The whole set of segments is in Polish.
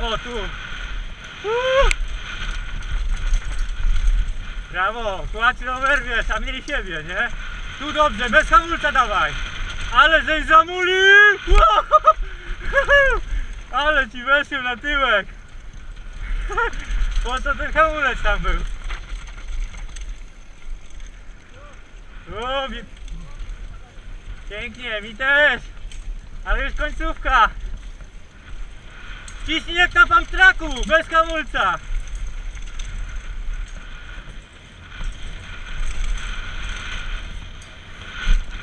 O, tu. Brawo, kładź rower, wiesz, a mieli siebie, nie? Tu dobrze, bez hamulca dawaj. Ale żeś zamulił! Ale ci weszł na tyłek. Po co ten hamulec tam był? O, mi... Pięknie, mi też. Ale już końcówka. Ciśnij jak na pump traku, bez hamulca.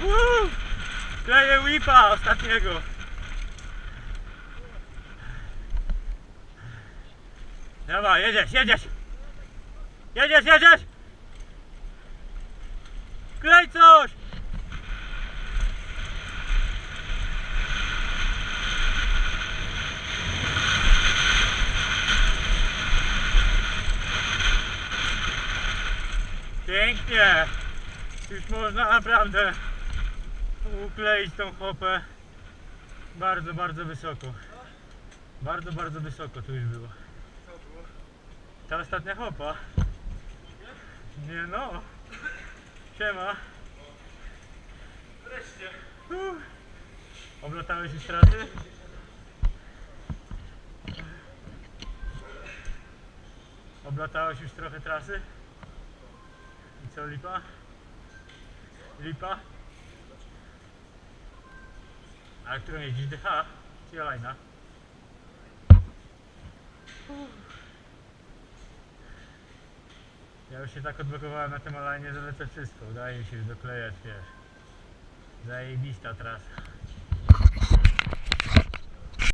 Uuu, Kleję whipa ostatniego. Dawaj, jedziesz, jedziesz. Jedziesz, jedziesz. Klej coś. Pięknie. Już można naprawdę ukleić tą hopę bardzo, bardzo wysoko. Bardzo, bardzo wysoko tu już było. Ta ostatnia hopa. Nie no. Siema. Wreszcie. Oblatałeś już trasy? Oblatałeś już trochę trasy? I co lipa? Lipa? A którą jeździsz DH? Czy Alajna? Ja już się tak odblokowałem na tym Alajnie, że lecę wszystko. Udaje mi się już doklejać, wiesz. Zajebista trasa.